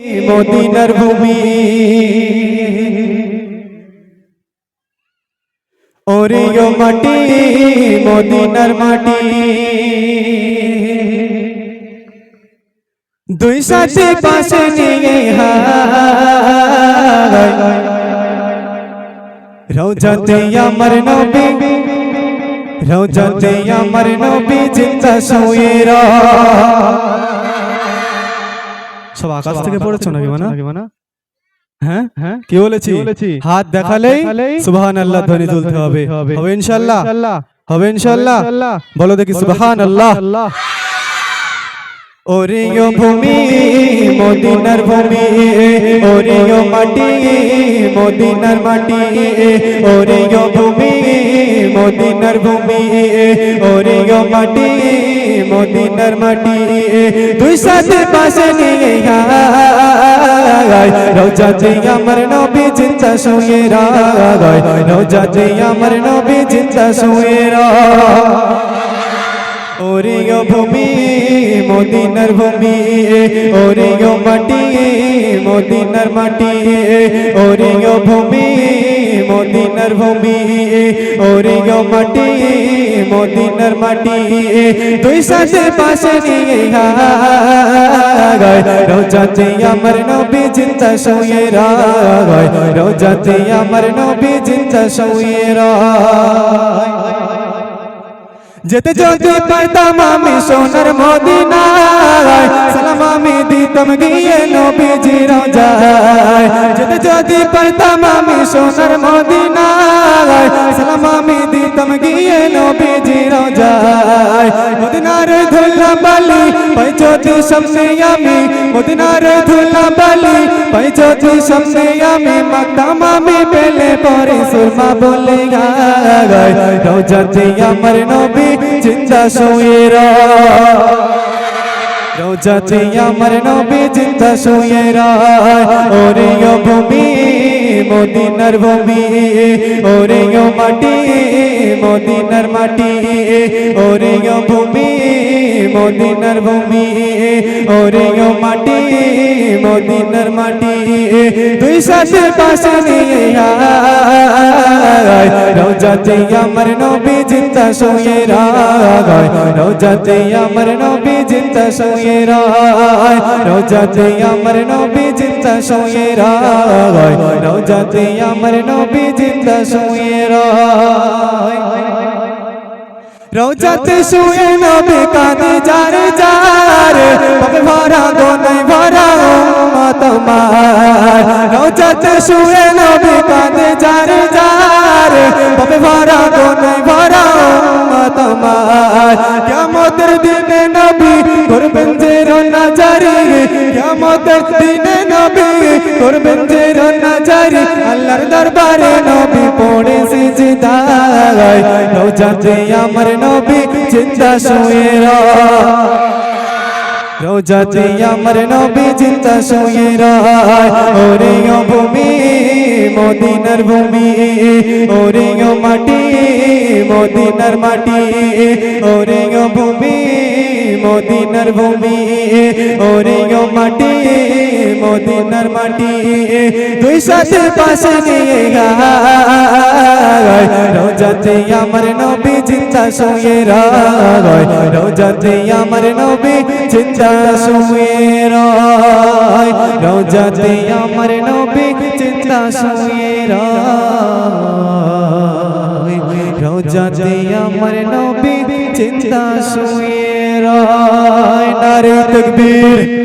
মদিনার ভূমি। ওরে মাটি, মদিনার মাটি। দুই সাথে পাশে নিয়ে রোজাতে আমার নবী রোজাতে আমার নবী চিন্তা শুয়ে সব আকাশ থেকে পড়েছো নাকি মানা? হ্যাঁ? হ্যাঁ? কি বলেছি? হাত দেখালেই সুবহান আল্লাহ ধ্বনি তুলতে হবে। হবে। ইনশাআল্লাহ? হবে ইনশাআল্লাহ? বলো দেখি সুবহান আল্লাহ ওরে ও ভূমি মদিনার ভূমি ওরে মাটি মদিনার মাটি ওরে ভূমি মদিনার ভূমি, ওরে ও মাটি, মদিনার মাটি, দুই সাথে পাশে নিয়ে গায় রোজাতে আমার নবী চিন্তা শুয়ে রাগায় রোজাতে আমার নবী চিন্তা শুয়ে রাগায় ওরে ও ভূমি, মদিনার ভূমি, ওরে ও মাটি, মদিনার মাটি, ওরে ও ভূমি মদিনার ভূমি ওরে ও মাটি, মদিনার মাটি, দুই সাথে পাশে নিয়ে রোজাতে আমার নবী চিন্তা শুয়ে রাগায়। রোজাতে আমার নবী চিন্তা শুয়ে রাগায়। যেতে যদি পাইতাম আমি সোনার মদিনায়, সালাম আমি দিতাম গিয়ে নবীজি রোজায়। যদি পাইতাম আমি সোনার মদিনায় সালাম আমি দিতাম গিয়ে নবীজি রোজায় মদিনার ধুলা বালি পাই যদি সামনে আমি মদিনার ধুলা বালি পাই যদি সামনে আমি মাকতাম আমি পেলে পরে সুরমা বলে গায় রোজাতে আমার নবী জিন্দা শুয়ে রোজাতে আমার নবী জিন্দা শুয়ে ওরে ও ভূমি, মদিনার ভূমি, ওরে ও মাটি, মদিনার মাটি, ওরে ও ভূমি, মদিনার ভূমি, ওরে ও মাটি, মদিনার মাটি, দুই সাথে পাশে নিয়ে রোজাতে আমার নবী জিন্দা শুয়ে রাগায় রোজাতে আমার নবী জিন্দা শুয়ে রায় রোজাতে আমার নবী জিন্দা শুয়ে রাগায় রোজাতে আমার নবী জিন্দা শুয়ে রায় রোজাতে শুয়ে নবী কাঁদে যার যার পাবে ভরা গো নাই ভরা তোমার রোজাতে শুয়ে নবী কাঁদে যার যার পাবে ভরা গো নাই তোমার কিয়ামতের দিনে নবী করবেন যে রোনা জারি কিয়ামতের দিনে নবী করবেন যে রোনা জারি আল্লাহর দরবারে নবী পড়ে সিজদায়। রোজাতে আমার নবী জিন্দা শুয়ে রোজাতে আমার নবী জিন্দা শুয়ে ওরে ভূমি, মদিনার ভূমি, ওরে মাটি। মদিনার মাটি, ওরে ও ভূমি, মদিনার ভূমি, ওরে ও মাটি, মদিনার মাটি। দুই সাথে পাশে নিয়ে গায় রোজাতে আমার নবী চিন্তা শুয়ে রায় রোজাতে আমার নবী চিন্তা শুয়ে রায় রোজাতে আমার নবী চিন্তা শুয়ে রায়। রোজাতে আমার নবী চিন্তা শুয়ে রায় নারে তকবীর।